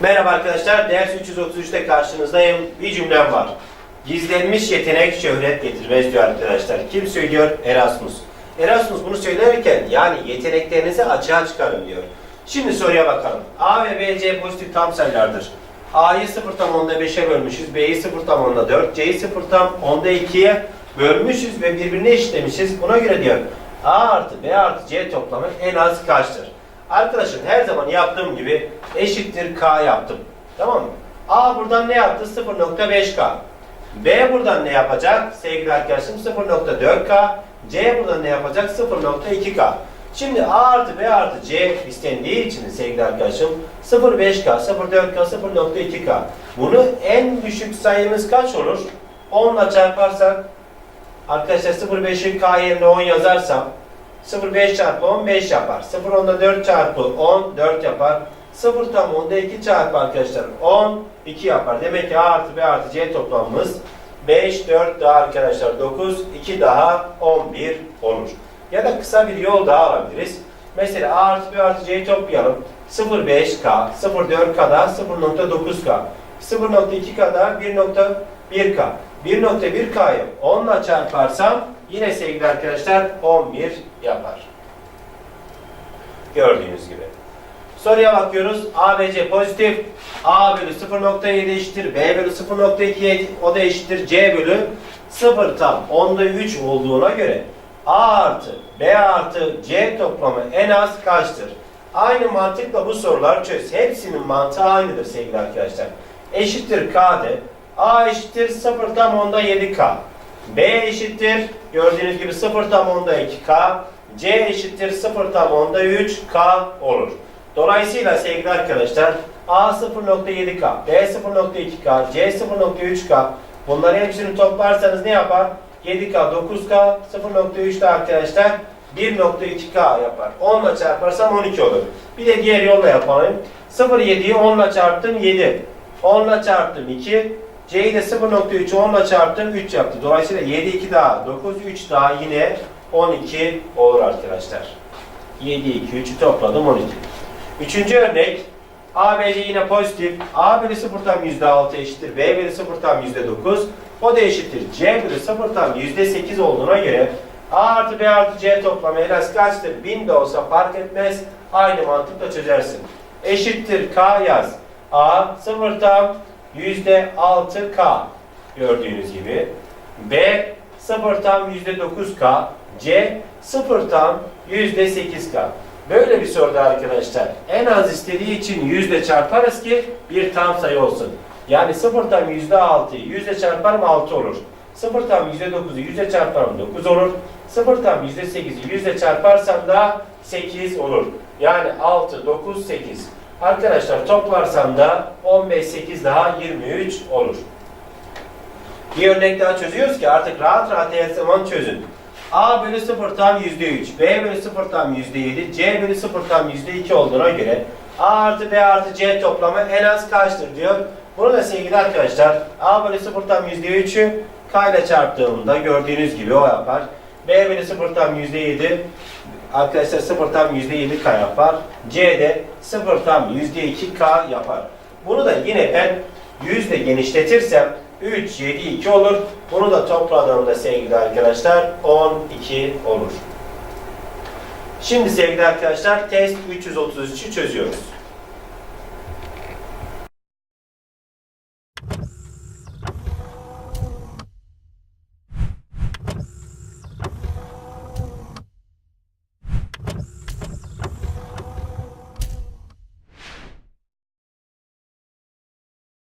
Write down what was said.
Merhaba arkadaşlar, ders 333'te karşınızdayım. Bir cümlem var. Gizlenmiş yetenek şöhret getirmez diyor arkadaşlar. Kim söylüyor? Erasmus. Erasmus bunu söylerken yani yeteneklerinizi açığa çıkarın diyor. Şimdi soruya bakalım. A ve B, C pozitif tam sayılardır. A'yı 0 tam onda 5'e bölmüşüz, B'yi 0 tam onda 4, C'yi 0 tam onda 2'ye bölmüşüz ve birbirine eşitlemişiz. Buna göre diyor A artı B artı C toplamı en az kaçtır? Arkadaşım her zaman yaptığım gibi eşittir K yaptım. Tamam mı? A buradan ne yaptı? 0.5K. B buradan ne yapacak? Sevgili arkadaşım 0.4K. C buradan ne yapacak? 0.2K. Şimdi A artı B artı C istendiği için sevgili arkadaşım 0.5K, 0.4K, 0.2K. Bunu en düşük sayımız kaç olur? 10 ile çarparsak arkadaşlar 0.5'i K yerine 10 yazarsam 0.5 çarpı 10 5 yapar. 0 onda 4 çarpı 10 4 yapar. 0 tam onda 2 çarpı arkadaşlar 10 2 yapar. Demek ki A artı B artı C toplamımız 5 4 daha arkadaşlar 9 2 daha 11 olur. Ya da kısa bir yol daha alabiliriz. Mesela A artı B artı C'yi toplayalım. 0.5K, 0.4K daha 0.9K. 0.2K daha 1.1K. 1.1K'yı 10 ile çarparsam yine sevgili arkadaşlar 11 yapar. Gördüğünüz gibi. Soruya bakıyoruz. A ve C pozitif. A bölü 0.7 eşittir. B bölü 0.2 o da eşittir. C bölü 0 tam. Onda 3 olduğuna göre A artı B artı C toplamı en az kaçtır? Aynı mantıkla bu soruları çöz. Hepsinin mantığı aynıdır sevgili arkadaşlar. Eşittir K'de. A eşittir 0 tam onda 7K. B eşittir gördüğünüz gibi 0 tam onda 2K. C eşittir 0 tam onda 3K olur. Dolayısıyla sevgili arkadaşlar A 0.7K, B 0.2K, C 0.3K bunları hepsini toplarsanız ne yapar? 7K, 9K, 0.3 de arkadaşlar 1.2K yapar. 10 ile çarparsam 12 olur. Bir de diğer yolla yapalım. 0.7'yi 10 ile çarptım 7. 10 ile çarptım 2. C'yi de 0.3'ü 10 ile çarptım 3 yaptı. Dolayısıyla 7 2 daha 9 3 daha yine 12 olur arkadaşlar. 7 2 3'ü topladım 12. Üçüncü örnek A, B, C yine pozitif. A bölü 0 tam %6 eşittir. B bölü 0 tam %9. O da eşittir. C bölü 0 tam %8 olduğuna göre A artı B artı C toplamı en az kaçtır? 1000 de olsa fark etmez. Aynı mantıkla çözersin. Eşittir K yaz. A 0 tam %6K gördüğünüz gibi. B 0 tam %9K. C 0 tam %8K. Böyle bir soruda arkadaşlar en az istediği için yüzde çarparız ki bir tam sayı olsun. Yani 0 tam yüzde 6'yı yüzde çarparım 6 olur. 0 tam yüzde 9'u yüzde çarparım 9 olur. 0 tam yüzde 8'i yüzde çarparsam da 8 olur. Yani 6, 9, 8. Arkadaşlar toplarsam da 15, 8 daha 23 olur. Bir örnek daha çözüyoruz ki artık rahat rahat her zaman çözün. A bölü 0 tam %3, B bölü 0 tam %7, C bölü 0 tam %2 olduğuna göre A artı B artı C toplamı en az kaçtır diyor. Bunu da sevgili arkadaşlar A bölü 0 tam %3'ü K ile çarptığımda gördüğünüz gibi o yapar. B bölü 0 tam %7 arkadaşlar 0 tam %7 K yapar. C de 0 tam %2 K yapar. Bunu da yine ben yüzde genişletirsem 3, 7, 2 olur. Bunu da topladığımda sevgili arkadaşlar 12 olur. Şimdi sevgili arkadaşlar test 333'ü çözüyoruz.